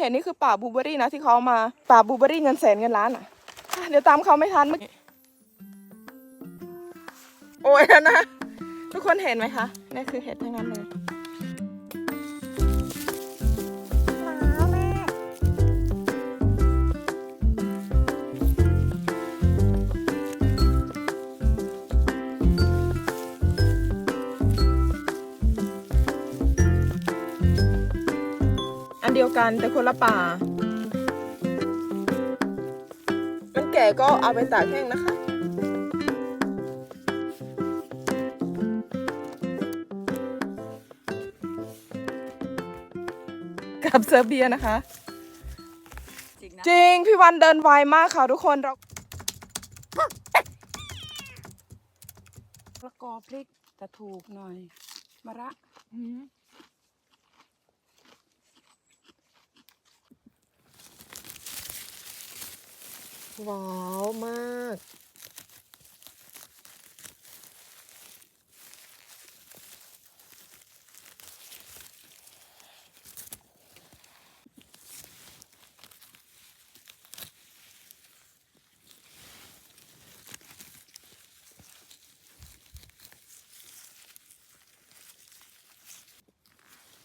เห็นนี่คือป่าบลูเบอรี่นะที่เขาเอามาป่าบลูเบอรี่เงินแสนเงินล้านอะ เดี๋ยวตามเขาไม่ทันเมื่อกี้โอ้ยนะ ทุกคนเห็นไหมคะนี่คือเห็ดทั้งนั้นเลย เดียวกันแต่คนละป่า มันแก่ก็เอาไปตากแห้งนะคะกับเซอร์เบียนะคะ จริงนะจริง พี่วันเดินไวมากค่ะทุกคนเราประกอบพริกแต่ถูกหน่อยมะระ ว้าวมาก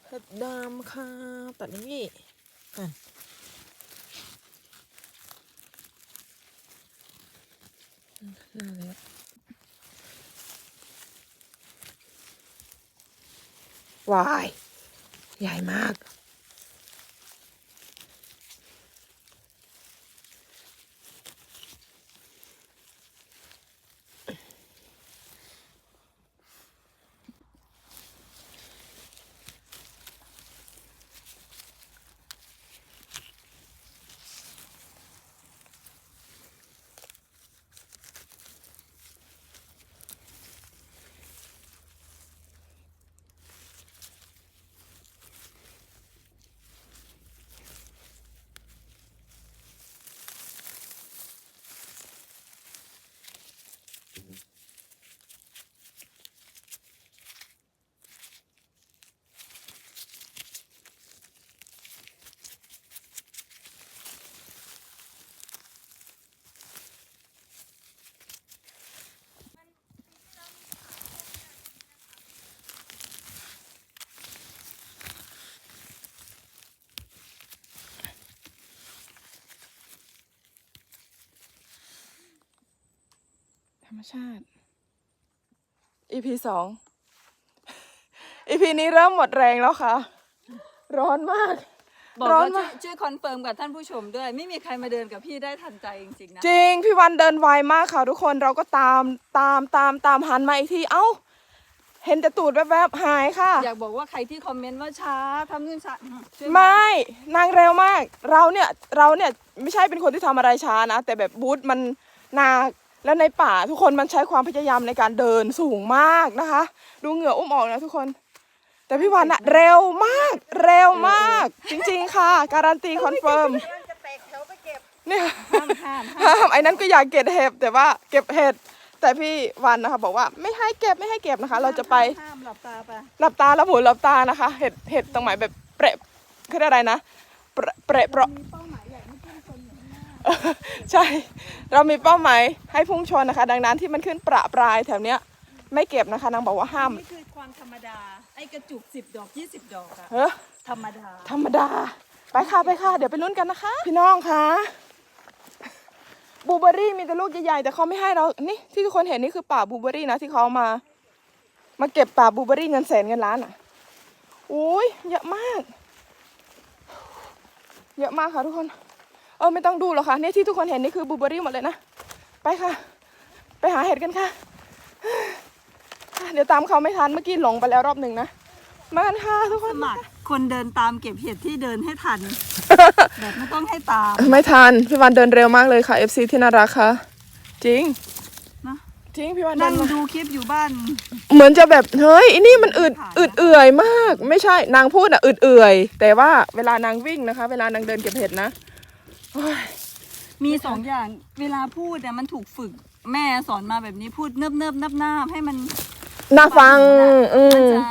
เห็ดดำค่ะ ตัดนี่อะ น่าเลยวาย ใหญ่มาก ธรรมชาติ EP สอง EP นี้เริ่มหมดแรงแล้วค่ะ ร้อนมาก บอกร้อว่านช่วมายกช่วยคอนเฟิร์มกับท่านผู้ชมด้วย ไม่มีใครมาเดินกับพี่ได้ทันใจจริงๆนะจริง พี่วันเดินไวมากค่ะทุกคนเราก็ตามตามตามตามหันมาอีกทีเอ้า เห็นแต่ตูดแวบๆหายค่ะ อยากบอกว่าใครที่คอมเมนต์ว่าช้าทำนู่นช้าช่วยไม่นางเร็วมาก เราเนี่ยเราเนี่ยไม่ใช่เป็นคนที่ทำอะไรช้านะ แต่แบบบูธมันหนา แล้วในป่าทุกคนมันใช้ความพยายามในการเดินสูงมากนะคะ ดูเหงื่ออุ้มออกนะทุกคน แต่พี่วันอะเร็วมาก เร็วมาก จริงๆค่ะ การันตีคอนเฟิร์มเนี่ยห้ามห้ามห้ามห้ามไอ้นั้นก็อยากเก็บเห็ดแต่ว่าเก็บเห็ดแต่พี่วันนะคะบอกว่าไม่ให้เก็บไม่ให้เก็บนะคะ เราจะไปห้ามหลับตาไปหลับตาแล้วหมุนหลับตานะคะ เห็ดเห็ดตรงไหนแบบเประคืออะไรนะเประเประเปราะ ใช่ เรามีเป้าหมายให้พุ่งชนนะคะ ดังนั้นที่มันขึ้นประปรายแถวเนี้ยไม่เก็บนะคะ นางบอกว่าห้ามนี่คือความธรรมดา ไอ้กระจุกสิบดอกยี่สิบดอกอะเฮ้อธรรมดา ธรรมดา ไปค่ะไปค่ะ เดี๋ยวไปลุ้นกันนะคะ พี่น้องคะบลูเบอร์รี่มีแต่ลูกใหญ่ๆแต่เขาไม่ให้เรา นี่ที่ทุกคนเห็นนี่คือป่าบลูเบอร์รี่นะที่เขาเอามา มาเก็บป่าบลูเบอร์รี่เงินแสนเงินล้านอะอุ้ยเยอะมาก เยอะมากค่ะทุกคน เออไม่ต้องดูหรอกค่ะเนี่ยที่ทุกคนเห็นนี่คือบลูเบอร์รี่หมดเลยนะ ไปค่ะ ไปหาเห็ดกันค่ะ เดี๋ยวตามเขาไม่ทันเมื่อกี้หลงไปแล้วรอบหนึ่งนะ มากันค่ะทุกคสน มัครคนเดินตามเก็บเห็ดที่เดินให้ทัน แบบไม่ต้องให้ตาม ไม่ทันพี่วันเดินเร็วมากเลยค่ะ FC ที่น่ารักค่ะ จริงนะ จริงพี่วันเดินั่งนมาดูคลิปอยู่บ้าน เหมือนจะแบบเฮ้ยอันนี่มันอึดผ่านอึดเอื่อยมาก ไม่ใช่นางพูดอะอึดเอื่อย แต่ว่าเวลานางวิ่งนะคะ เวลานางเดินเก็บเห็ดนะโอ้ย มีสองอย่างเวลาพูดเนี่ยมันถูกฝึกแม่สอนมาแบบนี้พูดเนิบเนิบนับนาบให้มันน่าฟังอืมันมจะ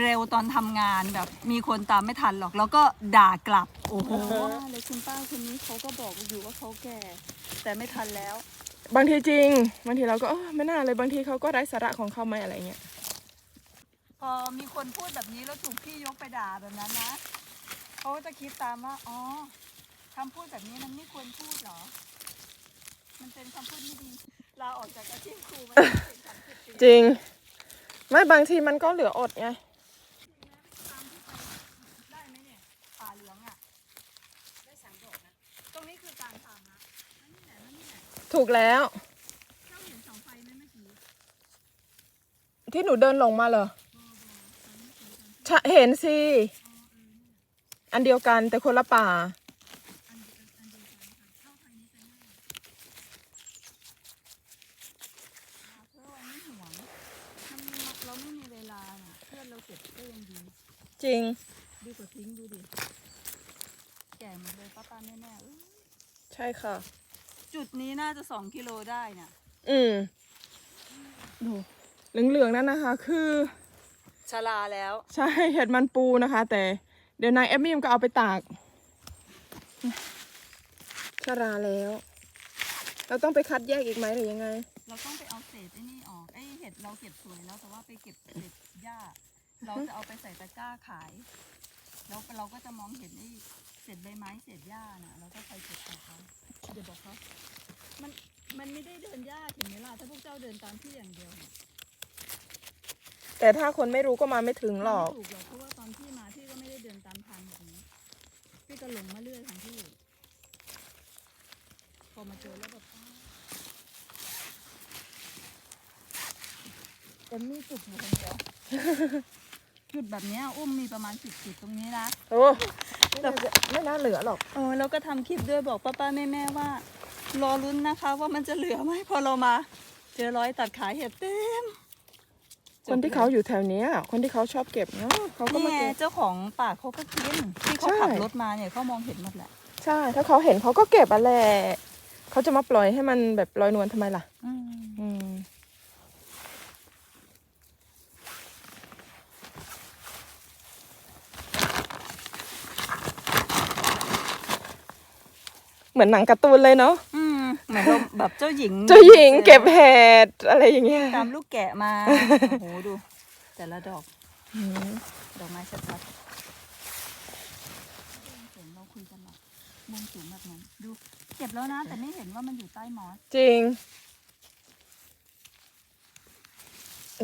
เร็วตอนทำงานแบบ มีคนตามไม่ทันหรอก แล้วก็ด่ากลับ โอ้โหเลยคุณป้าคนนี้เขาก็บอกอยู่ว่าเขาแก่ แต่ไม่ทันแล้ว บางทีจริง บางทีเราก็เอ้อไม่น่าเลยบางทีเขาก็ไร้สาระของเขาไหมอะไรเงี้ยพอมีคนพูดแบบนี้แล้วถูกพี่ยกไปด่าแบบนั้นนะเขาก็จะคิดตามว่าอ๋อ คำพูดแบบนี้มันไม่ควรพูดเหรอ มันเป็นคำพูดไม่ดี ลาออกจากอาชีพครูมาเป็นสามสิบปีจริง ไม่บางทีมันก็เหลืออดไงได้ไหมเนี่ยป่าเหลืองอะ ได้สามดอกนะ ตรงนี้คือการทำนะนั่นนี่แหละนั่นนี่แหละถูกแล้ว เจ้าเห็นเสาไฟไหมเมื่อกี้ที่หนูเดินลงมาเหรอใช่เห็นสิ อันเดียวกันแต่คนละป่า อันเดียวอันเดียวกันค่ะเข้าไฟนี้ไปง่ายอ่าเพราะว่าไม่ห่วงมันเราไม่มีเวลาน่ะเพื่อนเราเก็บก็ยังดีจริง ดีกว่าทิ้งดูดิแก่หมดเลยป้าป้าแม่แม่ๆเอ้ยใช่ค่ะ จุดนี้น่าจะสองกิโลได้น่ะอืมดูเหลืองๆนั่นนะคะ คือชาลาแล้ว ใช่เห็ดมันปูนะคะ แต่เดี๋ยวนายแอมมี่มก็เอาไปตากชราแล้ว เราต้องไปคัดแยกอีกไหมหรือยังไง เราต้องไปเอาเศษไอ้นี่ออกไอ้เห็ดเราเก็บสวยแล้วแต่ว่าไปเก็บเศษหญ้า เราจะเอาไปใส่ตะกร้าขาย แล้วเราก็จะมองเห็นไอ้เศษใบไม้เศษหญ้าน่ะเราก็ไปเก็บออกเขาเดี๋ยวบอกเขามันมันไม่ได้เดินยากเห็นไหมล่ะถ้าพวกเจ้าเดินตามที่อย่างเดียวเนี่ยแต่ถ้าคนไม่รู้ก็มาไม่ถึงหรอก ไม่ถูกหรอกเพราะว่าตอนพี่มาพี่ก็ไม่ได้เดินตามทางแบบนี้ พี่ก็หลงมาเรื่อยของพี่พอมาเจอแล้วแบบอ้าวเอ็มมี่จุดอยู่คนเดียว จุดแบบเนี้ยอุ้มมีประมาณสิบจุดตรงนี้นะ โอ้ไม่น่าจะไม่น่าเหลือหรอก เออแล้วก็ทำคลิปด้วยบอกป้าป้าแม่แม่ๆว่า รอรุ้นนะคะว่ามันจะเหลือไหมพอเรามา เจอร้อยตัดขายเห็ดเต็มคนที่เขาอยู่แถวเนี้ยคนที่เขาชอบเก็บเนาะเขาก็นี่มาไงเก็บ เจ้าของป่าเขาก็กินที่เขาใช่ ขับรถมาเนี่ยเขามองเห็นหมดแหละใช่ ถ้าเขาเห็นเขาก็เก็บอะแหละเขาจะมาปล่อยให้มันแบบลอยนวลทำไมล่ะ อืม เหมือนหนังการ์ตูนเลยเนาะอืมเหมือนเราแบบเจ้าหญิงเจ้าหญิงเก็บเห็ดอะไรอย่างเงี้ยตามลูกแกะมาโอ้โหดู แต่ละดอกอืมดอกไม้ชัดๆเสียงเราคุยกันหรอกมุมสูงแบบนั้นดูเก็บแล้วนะ แต่ไม่เห็นว่ามันอยู่ใต้มอสจริง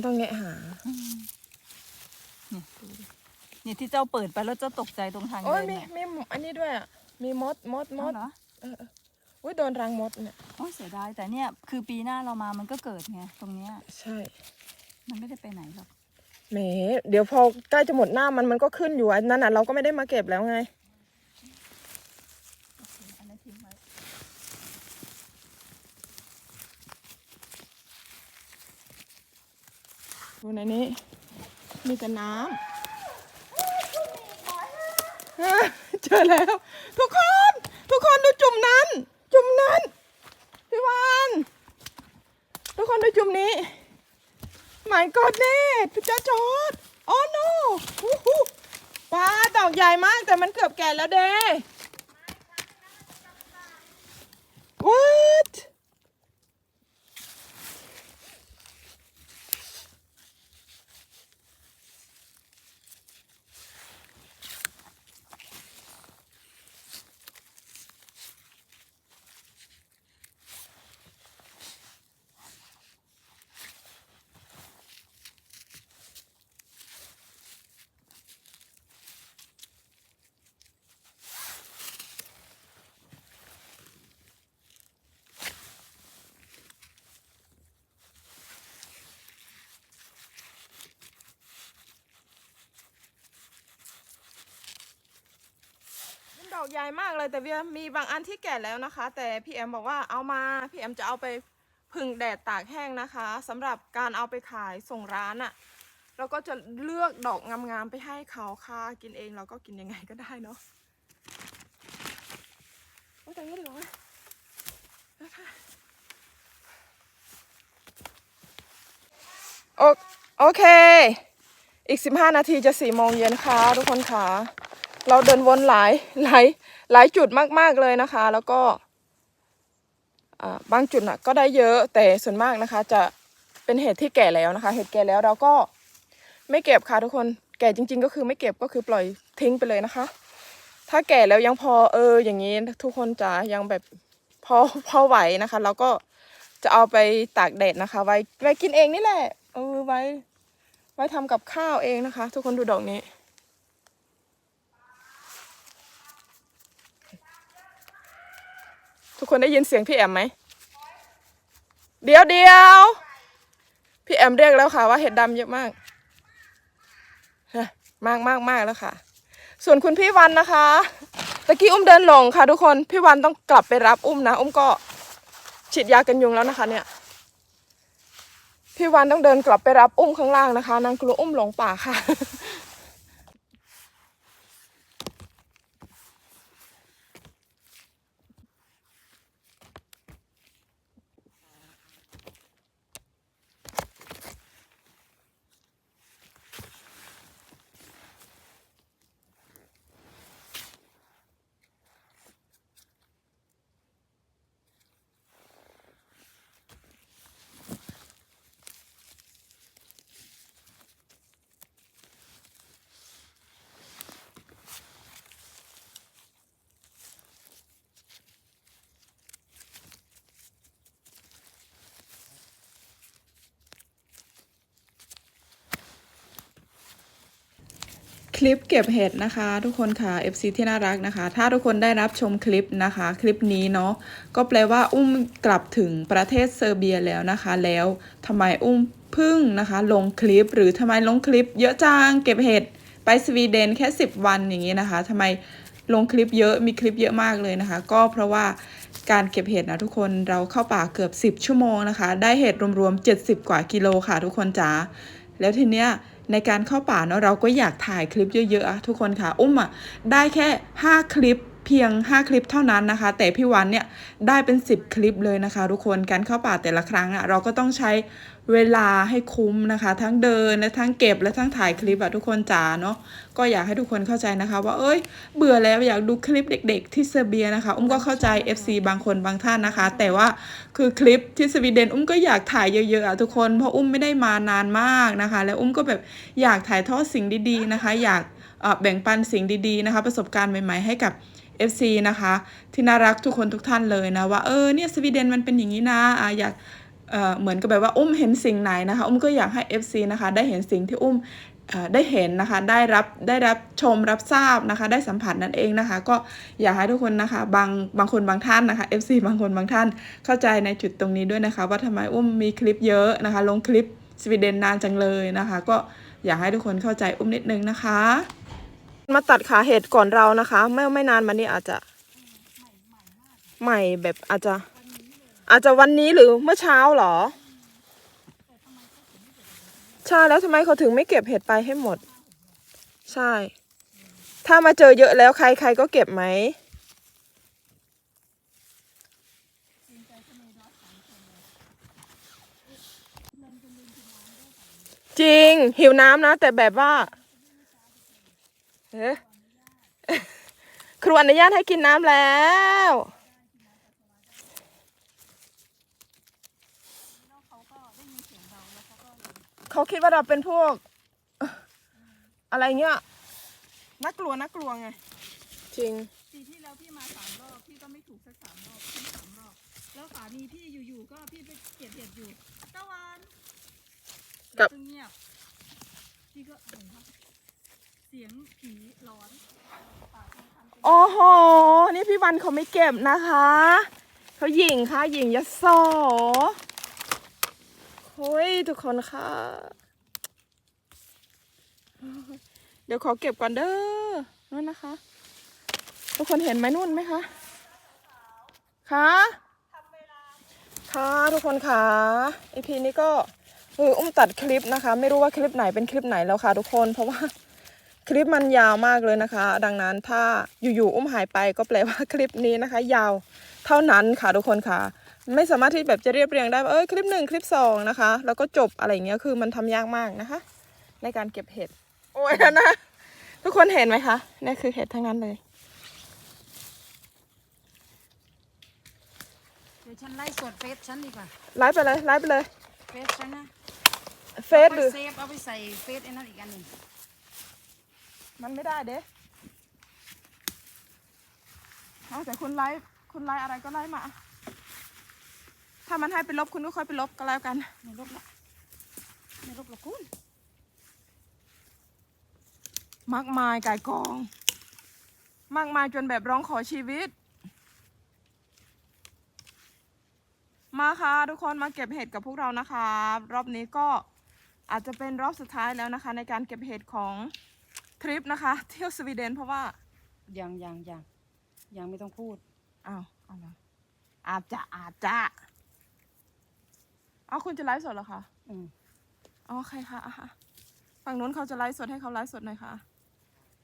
ต้องแงะหาเนี่ยดูดิเนี่ยที่เจ้าเปิดไปแล้วเจ้าตกใจตรงทางโอ้เดิยนมีเนี่ยมีอันนี้ด้วยอะมีมดมดมอ๋อดเหรอ เออเอออุ้ยโดนรังมดเนี่ยโอ้ยเสียดายแต่เนี่ยคือปีหน้าเรามามันก็เกิดไงตรงเนี้ยใช่มันไม่ได้ไปไหนหรอกแหมเดี๋ยวพอใกล้จะหมดหน้ามันมันก็ขึ้นอยู่อันนั้นอะเราก็ไม่ได้มาเก็บแล้วไงโอเคอันนั้นทิ้งไว้ดูในนี้ มีแต่น้ำเจอแล้ว ทุกคน ทุกคนดูจุ่มนั้น จุ่มนั้นพี่วานทุกคนดูจุ่มนี้หมายกอดเน่พี่จ้าจอดโอ้โนว้าดอกใหญ่มากแต่มันเกือบแก่แล้วเด้ what อกใหญ่มากเลยแต่เวียมีบางอันที่แก่แล้วนะคะ แต่พี่แอมบอกว่าเอามาพี่แอมจะเอาไปพึ่งแดดตากแห้งนะคะสำหรับการเอาไปขายส่งร้านอะ่ะเราก็จะเลือกดอกงามๆไปให้เขาค่ะกินเองเราก็กินยังไงก็ได้เนาะโอ้แต่นี่ดีกว่าโอโอเค อีกสิบห้านาทีจะสี่โมงเย็นค่ะทุกคนค่ะ เราเดินวนหลายหลายหลายจุดมาก ๆ เลยนะคะ แล้วก็บางจุดน่ะก็ได้เยอะแต่ส่วนมากนะคะ จะเป็นเห็ดที่แก่แล้วนะคะ เห็ดแก่แล้วเราก็ไม่เก็บค่ะทุกคนแก่จริง ๆ ก็คือไม่เก็บก็คือปล่อยทิ้งไปเลยนะคะ ถ้าแก่แล้วยังพอเอออย่างนี้ทุกคนจะยังแบบพอพอไหวนะคะเราก็จะเอาไปตากแดดนะคะ ไว้ไว้กินเองนี่แหละเออไว้ ไว้ทำกับข้าวเองนะคะ ทุกคนดูดอกนี้ ทุกคนได้ยินเสียงพี่แอมไหม เดี๋ยวเดียวพี่แอมเรียกแล้วค่ะว่าเห็ดดำเยอะมากมากมากมากแล้วค่ะ ส่วนคุณพี่วันนะคะตะกี้อุ้มเดินหลงค่ะ ทุกคนพี่วันต้องกลับไปรับอุ้มนะอุ้มก็ฉีดยากันยุงแล้วนะคะ เนี่ย พี่วันต้องเดินกลับไปรับอุ้มข้างล่างนะคะนางกลัวอุ้มหลงป่าค่ะ คลิปเก็บเห็ดนะคะ ทุกคนค่ะ FC ที่น่ารักนะคะ ถ้าทุกคนได้รับชมคลิปนะคะ คลิปนี้เนาะก็แปลว่าอุ้มกลับถึงประเทศเซอร์เบียแล้วนะคะ แล้วทำไมอุ้มพึ่งนะคะ ลงคลิปหรือทำไมลงคลิป เยอะจังเก็บเห็ดไปสวีเดนแค่ 10 วันอย่างนี้นะคะทำไมลงคลิปเยอะมีคลิปเยอะมากเลยนะคะ ก็เพราะว่าการเก็บเห็ดนะทุกคนเราเข้าป่าเกือบ 10 ชั่วโมงนะคะ ได้เห็ดรวมๆ70 กว่ากิโลค่ะ ทุกคนจ๋าแล้วทีเนี้ย ในการเข้าป่าเนาะเราก็อยากถ่ายคลิปเยอะๆทุกคนค่ะ อุ้มอะได้แค่ 5 คลิปเพียง 5 คลิปเท่านั้นนะคะ แต่พี่วันเนี่ยได้เป็น 10 คลิปเลยนะคะ ทุกคนการเข้าป่าแต่ละครั้งอะเราก็ต้องใช้ เวลาให้คุ้มนะคะ ทั้งเดินและทั้งเก็บและทั้งถ่ายคลิปอะทุกคนจ๋าเนาะก็อยากให้ทุกคนเข้าใจนะคะ ว่าเอ้ย เบื่อแล้วอยากดูคลิปเด็ก ๆ ที่เซอร์เบียนะคะ อุ้มก็เข้าใจ FC บางคนบางท่านนะคะ แต่ว่าคือคลิปที่สวีเดนอุ้มก็อยากถ่ายเยอะๆอะทุกคนเพราะอุ้มไม่ได้มานานมากนะคะ แล้วอุ้มก็แบบอยากถ่ายทอดสิ่งดีๆนะคะ อยากแบ่งปันสิ่งดีๆนะคะ ประสบการณ์ใหม่ๆให้กับ FC นะคะ ที่น่ารักทุกคนทุกท่านเลยนะว่าเออเนี่ยสวีเดนมันเป็นอย่างนี้นะอะอยาก เหมือนกับแบบว่าอุ้มเห็นสิ่งไหนนะคะ อุ้มก็อยากให้ FC นะคะ ได้เห็นสิ่งที่อุ้มได้เห็นนะคะ ได้รับได้รับชมรับทราบนะคะ ได้สัมผัสนั่นเองนะคะ ก็อยากให้ทุกคนนะคะ บางบางคนบางท่านนะคะ FC บางคนบางท่านเข้าใจในจุดตรงนี้ด้วยนะคะ ว่าทำไมอุ้มมีคลิปเยอะนะคะ ลงคลิปสวีเดนนานจังเลยนะคะ ก็อยากให้ทุกคนเข้าใจอุ้มนิดนึงนะคะ มาตัดขาเห็ดก่อนเรานะคะ ไม่ไม่นานมานี้อาจจะใหม่แบบอาจจะ อาจจะวันนี้หรือเมื่อเช้าเหรอ ใช่แล้วทำไมเขาถึงไม่เก็บเห็ดไปให้หมด ใช่ ถ้ามาเจอเยอะแล้วใครใครก็เก็บไหมจริง หิวน้ำนะ แต่แบบว่าเอ๊ะครูอนุญาตให้กินน้ำแล้ว เขาคิดว่าเราเป็นพวกเอ่ออะไรเงี้ยน่ากลัวน่ากลัวไง จริง ปีที่แล้วพี่มาสามรอบพี่ก็ไม่ถูกสักสามรอบพี่สามรอบ แล้วสามีพี่อยู่ๆก็พี่ไปเก็บเห็ดอยู่ตะวันกับแล้วเงียบพี่ก็อะไรวะเสียงผีร้อนปากมันทำเป็นโอ้โห นี่พี่วันเขาไม่เก็บนะคะ เขาหยิงค่ะหยิงยโสเฮ้ยทุกคนค่ะ เดี๋ยวขอเก็บก่อนเด้อนู่นนะคะ ทุกคนเห็นไหมนู่นไหมคะคะค่ะทุกคนค่ะอีพีนี้ก็เอออุ้มตัดคลิปนะคะ ไม่รู้ว่าคลิปไหนเป็นคลิปไหนแล้วค่ะ ทุกคนเพราะว่าคลิปมันยาวมากเลยนะคะ ดังนั้นถ้าอยู่ๆอุ้มหายไปก็แปลว่าคลิปนี้นะคะ ยาวเท่านั้นค่ะทุกคนค่ะ ไม่สามารถที่แบบจะเรียบเรียงได้ว่าเอ้ยคลิปหนึ่งคลิปสองนะคะ แล้วก็จบอะไรอย่างเงี้ยคือมันทำยากมากนะคะ ในการเก็บเห็ด โอ้ยนะนะทุกคนเห็นไหมคะนี่คือเห็ดทั้งนั้นเลยเดี๋ยวฉันไล่สดเฟซฉันดีกว่าไลฟ์ไปเลยไลฟ์ไปเลยเฟซฉันนะเฟซหรือเซฟเอาไปใส่เฟซไอ้นั่นอีกอันหนึ่งมันไม่ได้เด้เอาแต่คุณไลฟ์คุณไลฟ์อะไรก็ไลฟ์มา ถ้ามันให้ไปลบคุณก็ค่อยไปลบก็แล้วกันไม่ลบละไม่ลบละคุณมากมายก่ายกอง มากมายจนแบบร้องขอชีวิต มาค่ะทุกคนมาเก็บเห็ดกับพวกเรานะคะ รอบนี้ก็อาจจะเป็นรอบสุดท้ายแล้วนะคะ ในการเก็บเห็ดของทริปนะคะ เที่ยวสวีเดนเพราะว่ายังยังยังยังไม่ต้องพูดอ้าวเอาละอาจจะอาจจะ เอาคุณจะไลฟ์สดเหรอคะอืมอ๋อใครคะอะอะฝั่งนู้นเขาจะไลฟ์สดให้เขาไลฟ์สดหน่อยค่ะ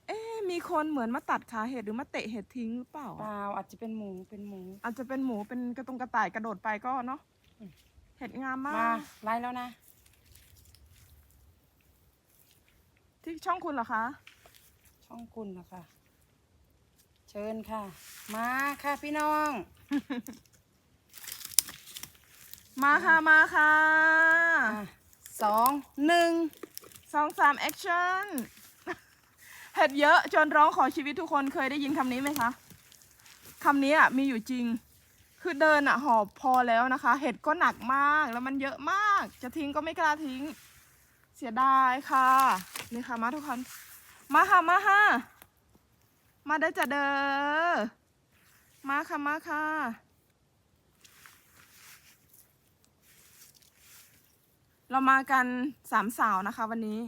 เอ๊ะมีคนเหมือนมาตัดขาเห็ดหรือมาเตะเห็ดทิ้งหรือเปล่า เปล่าอาจจะเป็นหมูเป็นหมู อาจจะเป็นหมูเป็นกระตุงกระต่ายกระโดดไปก็เนาะอืม เห็ดงามมามากไล่แล้วนะ ที่ช่องคุณเหรอคะช่องคุณนะคะเชิญค่ะ มาค่ะพี่น้อง มาค่ะมาค่ะอะสองหนึ่งสองสามแอคชั่นเห็ดเยอะจนร้องขอชีวิตทุกคนเคยได้ยินคำนี้ไหมคะคำนี้อะมีอยู่จริง คือเดินอะหอบพอแล้วนะคะ เห็ดก็หนักมากแล้วมันเยอะมาก จะทิ้งก็ไม่กล้าทิ้ง เสียดายค่ะนี่ค่ะมาทุกคน มาค่ะมาค่ะมาได้อจะเด้อมาค่ะมาค่ะ เรามากันสามสาวนะคะ วันนี้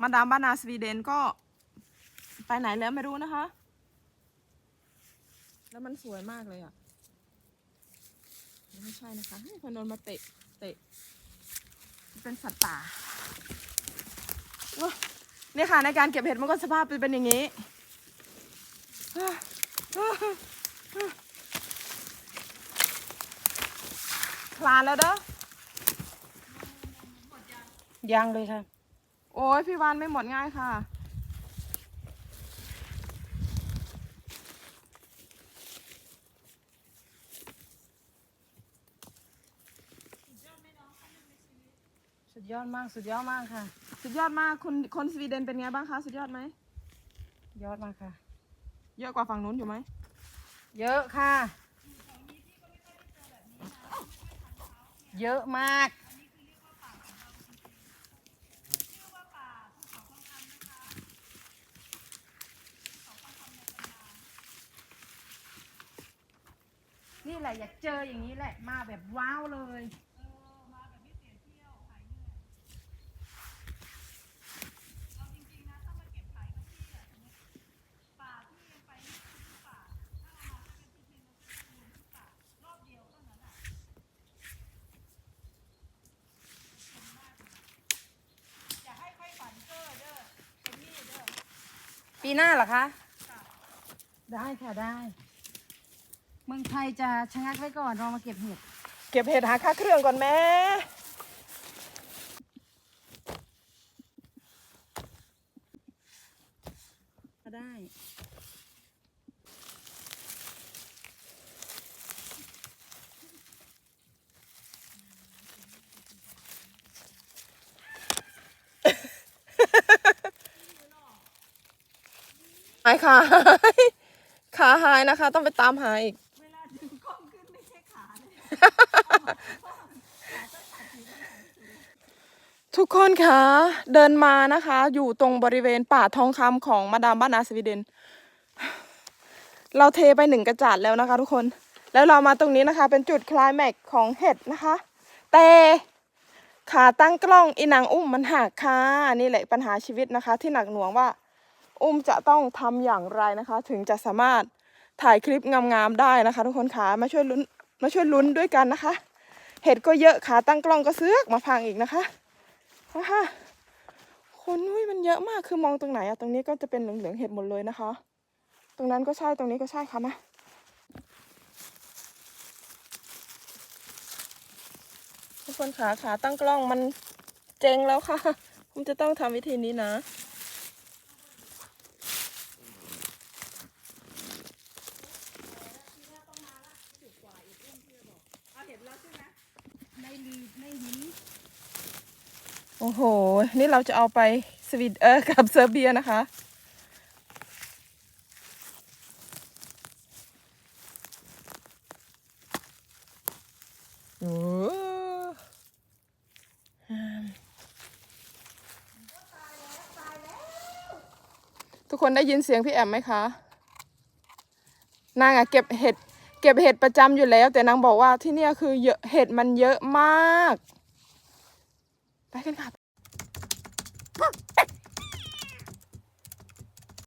มาดามบ้านนาสวีเดนก็ไปไหนแล้วไม่รู้นะคะ แล้วมันสวยมากเลยอะ ไม่ใช่นะคะให้พนนมาเตะ เตะ เป็นสัตว์ป่าว้าเนี่ยค่ะในการเก็บเห็ดมันก็สภาพเป็นอย่างนี้ คลานแล้วเด้อ ยังเลยค่ะ โอ้ยพี่วานไม่หมดง่ายค่ะ สุดยอดมากสุดยอดมากค่ะ สุดยอดมากคนคนสวีเดนเป็นไงบ้างคะสุดยอดไหมยอดมากค่ะ เยอะกว่าฝั่งนู้นอยู่ไหมเยอะค่ะ เยอะมาก นี่แหละ อยากเจออย่างนี้แหละ มาแบบว้าวเลยปีหน้าเหรอคะ ได้ค่ะได้ เมืองไทยจะชะงักไว้ก่อนรามาเก็บเห็ดเก็บเห็ดหาค่าเครื่องก่อนแม่ก็ได้ หายขาหายขาหายนะคะ ต้องไปตามหาอีก เวลาดึงกล้องขึ้นไม่ใช่ขาเลย ทุก คนคะเดินมานะคะ อยู่ตรงบริเวณป่าทองคำของมาดามบ้านนาสวีเดน เราเทไปหนึ่งกระจาดแล้วนะคะ ทุกคน แล้วเรามาตรงนี้นะคะ เป็นจุดคลายแม็กของเห็ดนะคะ แต่ขาตั้งกล้องอีนางอุ้มมันหักค่ะนี่แหละปัญหาชีวิตนะคะ ที่หนักหน่วงว่า อุ้มจะต้องทำอย่างไรนะคะ ถึงจะสามารถถ่ายคลิปงามๆได้นะคะ ทุกคนขามาช่วยลุ้นมาช่วยลุ้นด้วยกันนะคะ เห็ดก็เยอะขาตั้งกล้องก็เสือกมาพังอีกนะคะ นะคะคนอุ้ยมันเยอะมากคือมองตรงไหนอะตรงนี้ก็จะเป็นเหลืองๆเห็ดหมดเลยนะคะ ตรงนั้นก็ใช่ตรงนี้ก็ใช่ค่ะมาทุกคนขาขาตั้งกล้องมันเจ๊งแล้วค่ะ ผมจะต้องทำวิธีนี้นะไม่ดีไม่ดี โอ้โห นี่เราจะเอาไปสวีเดเออกับเซอร์เบียนะคะ โอ้ทุกคนได้ยินเสียงพี่แอมไหมคะ นางอะเก็บเห็ด เก็บเห็ดประจำอยู่แล้ว แต่นางบอกว่าที่เนี่ยคือเยอะเห็ดมันเยอะมาก ไปกันค่ะ